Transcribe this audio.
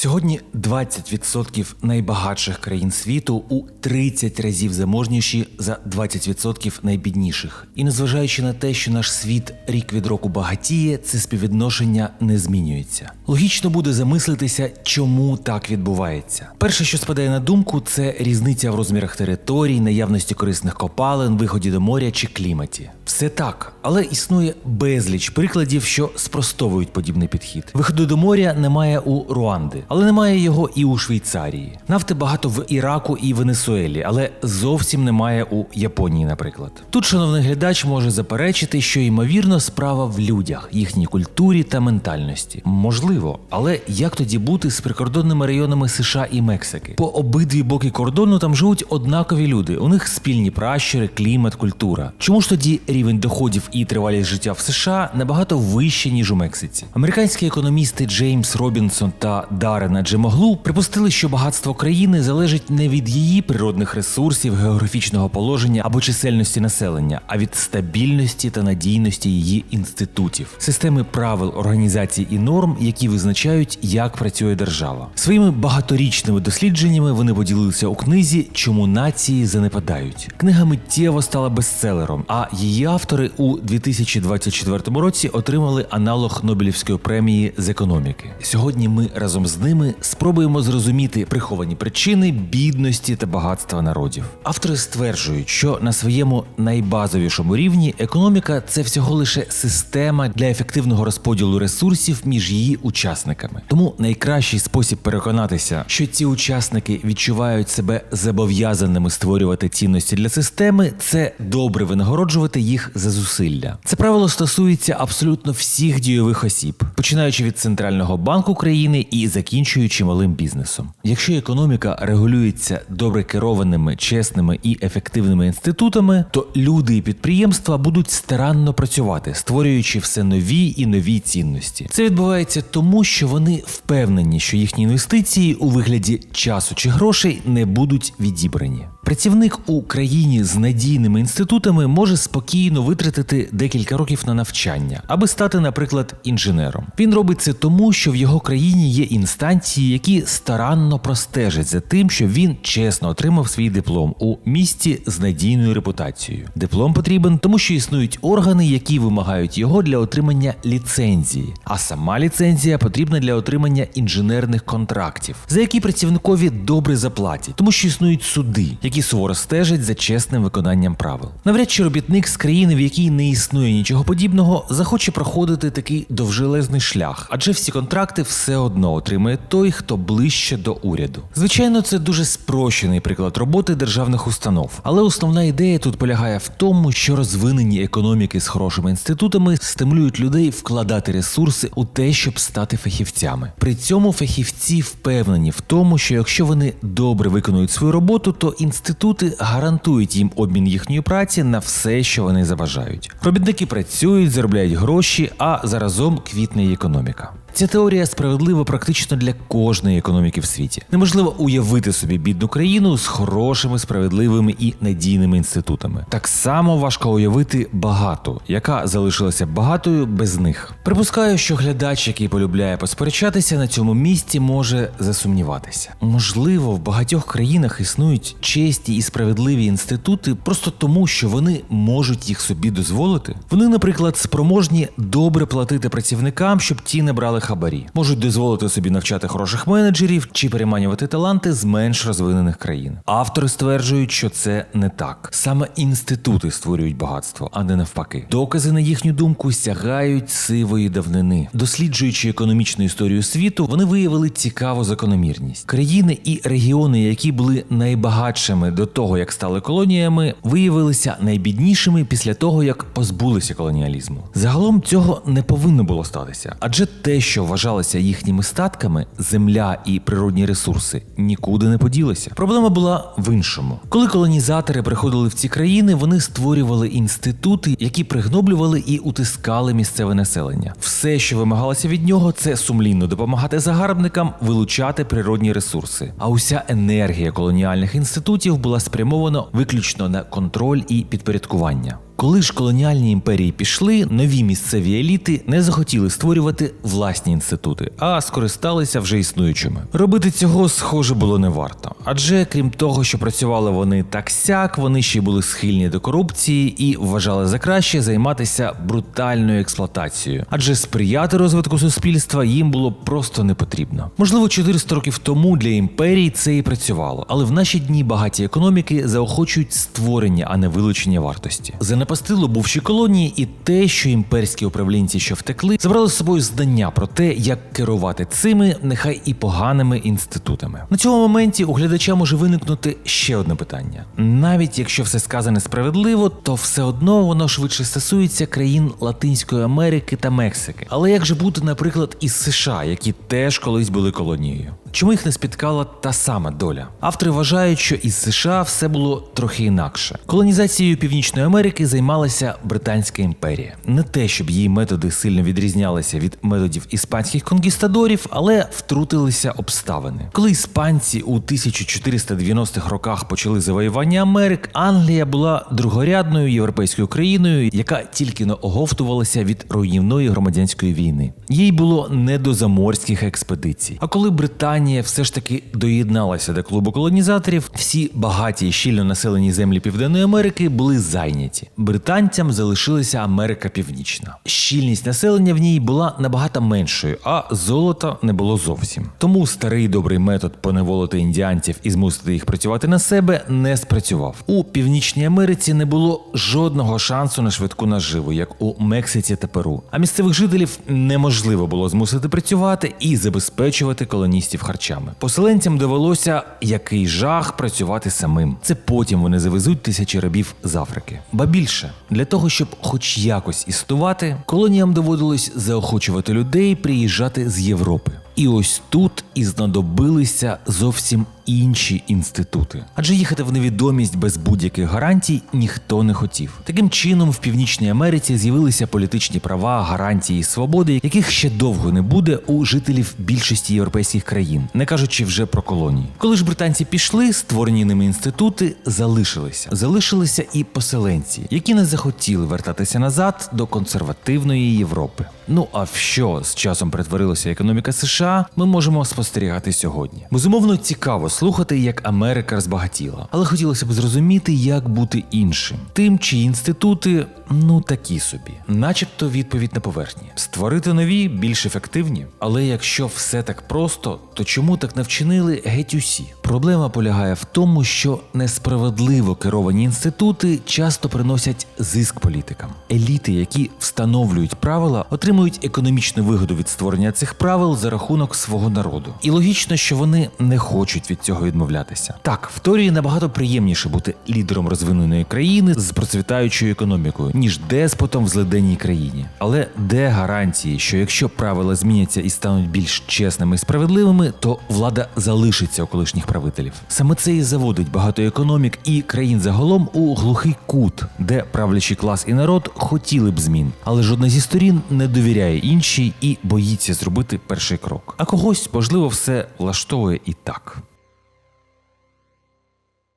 Сьогодні 20% найбагатших країн світу у 30 разів заможніші за 20% найбідніших. І незважаючи на те, що наш світ рік від року багатіє, це співвідношення не змінюється. Логічно буде замислитися, чому так відбувається. Перше, що спадає на думку, це різниця в розмірах територій, наявності корисних копалин, виході до моря чи кліматі. Все так, але існує безліч прикладів, що спростовують подібний підхід. Виходу до моря немає у Руанди, але немає його і у Швейцарії. Нафти багато в Іраку і Венесуелі, але зовсім немає у Японії, наприклад. Тут шановний глядач може заперечити, що ймовірно справа в людях, їхній культурі та ментальності. Можливо, але як тоді бути з прикордонними районами США і Мексики? По обидві боки кордону там живуть однакові люди. У них спільні пращури, клімат, культура. Чому ж тоді рівень доходів і тривалість життя в США набагато вище ніж у Мексиці? Американські економісти Джеймс Робінсон та Дарена Джемоглу припустили, що багатство країни залежить не від її природних ресурсів, географічного положення або чисельності населення, а від стабільності та надійності її інститутів, системи правил, організацій і норм, які визначають, як працює держава. Своїми багаторічними дослідженнями вони поділилися у книзі Чому нації занепадають. Книга миттєво стала бестселером, а її автори у 2024 році отримали аналог Нобелівської премії з економіки. Сьогодні ми разом з ними спробуємо зрозуміти приховані причини бідності та багатства народів. Автори стверджують, що на своєму найбазовішому рівні економіка це всього лише система для ефективного розподілу ресурсів між її учасниками. Тому найкращий спосіб переконатися, що ці учасники відчувають себе зобов'язаними створювати цінності для системи, це добре винагороджувати їх за зусилля. Це правило стосується абсолютно всіх дійових осіб, починаючи від центрального банку країни і закінчуючи малим бізнесом. Якщо економіка регулюється добре керованими, чесними і ефективними інститутами, то люди і підприємства будуть старанно працювати, створюючи все нові і нові цінності. Це відбувається тому, що вони впевнені, що їхні інвестиції у вигляді часу чи грошей не будуть відібрані. Працівник у країні з надійними інститутами може спокійно витратити декілька років на навчання, аби стати, наприклад, інженером. Він робить це тому, що в його країні є інстанції, які старанно простежать за тим, що він чесно отримав свій диплом у місті з надійною репутацією. Диплом потрібен, тому що існують органи, які вимагають його для отримання ліцензії. А сама ліцензія потрібна для отримання інженерних контрактів, за які працівникові добре заплатять, тому що існують суди, які суворо стежать за чесним виконанням правил. Навряд чи робітник з країни, в якій не існує нічого подібного, захоче проходити такий довжелезний шлях, адже всі контракти все одно отримує той, хто ближче до уряду. Звичайно, це дуже спрощений приклад роботи державних установ, але основна ідея тут полягає в тому, що розвинені економіки з хорошими інститутами стимулюють людей вкладати ресурси у те, щоб стати фахівцями. При цьому фахівці впевнені в тому, що якщо вони добре виконують свою роботу, то інститути гарантують їм обмін їхньої праці на все, що вони заважають. Робітники працюють, заробляють гроші, а заразом квітне економіка. Ця теорія справедлива практично для кожної економіки в світі. Неможливо уявити собі бідну країну з хорошими, справедливими і надійними інститутами. Так само важко уявити багату, яка залишилася багатою без них. Припускаю, що глядач, який полюбляє посперечатися на цьому місці, може засумніватися. Можливо, в багатьох країнах існують честі і справедливі інститути просто тому, що вони можуть їх собі дозволити. Вони, наприклад, спроможні добре платити працівникам, щоб ті не брали хабарі, можуть дозволити собі навчати хороших менеджерів чи переманювати таланти з менш розвинених країн. Автори стверджують, що це не так. Саме інститути створюють багатство, а не навпаки. Докази на їхню думку сягають сивої давнини. Досліджуючи економічну історію світу, вони виявили цікаву закономірність. Країни і регіони, які були найбагатшими до того, як стали колоніями, виявилися найбіднішими після того, як позбулися колоніалізму. Загалом цього не повинно було статися, адже те, що вважалося їхніми статками, земля і природні ресурси, нікуди не поділися. Проблема була в іншому. Коли колонізатори приходили в ці країни, вони створювали інститути, які пригноблювали і утискали місцеве населення. Все, що вимагалося від нього, це сумлінно допомагати загарбникам вилучати природні ресурси. А уся енергія колоніальних інститутів була спрямована виключно на контроль і підпорядкування. Коли ж колоніальні імперії пішли, нові місцеві еліти не захотіли створювати власні інститути, а скористалися вже існуючими. Робити цього схоже було не варто, адже крім того, що працювали вони так сяк, вони ще й були схильні до корупції і вважали за краще займатися брутальною експлуатацією, адже сприяти розвитку суспільства їм було просто не потрібно. Можливо, 400 років тому для імперії це і працювало, але в наші дні багаті економіки заохочують створення, а не вилучення вартості. Занепастило бувші колонії, і те, що імперські управлінці, що втекли, забрали з собою знання про те, як керувати цими, нехай і поганими інститутами. На цьому моменті у глядача може виникнути ще одне питання: навіть якщо все сказане справедливо, то все одно воно швидше стосується країн Латинської Америки та Мексики. Але як же бути, наприклад, із США, які теж колись були колонією? Чому їх не спіткала та сама доля? Автори вважають, що із США все було трохи інакше. Колонізацією Північної Америки займалася Британська імперія. Не те, щоб її методи сильно відрізнялися від методів іспанських конкістадорів, але втрутилися обставини. Коли іспанці у 1490-х роках почали завоювання Америк, Англія була другорядною європейською країною, яка тільки не оговтувалася від руйнівної громадянської війни. Їй було не до заморських експедицій. А коли Британія все ж таки доєдналася до клубу колонізаторів, всі багаті і щільно населені землі Південної Америки були зайняті. Британцям залишилася Америка Північна. Щільність населення в ній була набагато меншою, а золота не було зовсім. Тому старий добрий метод поневолити індіанців і змусити їх працювати на себе не спрацював. У Північній Америці не було жодного шансу на швидку наживу, як у Мексиці та Перу. А місцевих жителів неможливо було змусити працювати і забезпечувати колоністів харчами. Поселенцям довелося який жах працювати самим. Це потім вони завезуть тисячі рабів з Африки. Ба більше для того, щоб хоч якось існувати, колоніям доводилось заохочувати людей приїжджати з Європи. І ось тут і знадобилися зовсім інші інститути. Адже їхати в невідомість без будь-яких гарантій ніхто не хотів. Таким чином, в Північній Америці з'явилися політичні права, гарантії і свободи, яких ще довго не буде у жителів більшості європейських країн, не кажучи вже про колонії. Коли ж британці пішли, створені ними інститути залишилися. Залишилися і поселенці, які не захотіли вертатися назад до консервативної Європи. Ну а в що з часом перетворилася економіка США, ми можемо спостерігати сьогодні. Безумовно, цікаво слухати, як Америка розбагатіла, але хотілося б зрозуміти, як бути іншим, тим, чиї інститути ну такі собі, начебто відповідь на поверхні, створити нові, більш ефективні. Але якщо все так просто, то чому так не вчинили геть усі? Проблема полягає в тому, що несправедливо керовані інститути часто приносять зиск політикам. Еліти, які встановлюють правила, отримують економічну вигоду від створення цих правил за рахунок свого народу. І логічно, що вони не хочуть від цього відмовлятися. Так, в теорії набагато приємніше бути лідером розвиненої країни з процвітаючою економікою, ніж деспотом в злиденній країні. Але де гарантії, що якщо правила зміняться і стануть більш чесними і справедливими, то влада залишиться у колишніх правителів. Саме це і заводить багато економік і країн загалом у глухий кут, де правлячий клас і народ хотіли б змін, але жодна зі сторін не довіряє іншій і боїться зробити перший крок. А когось можливо все влаштовує і так.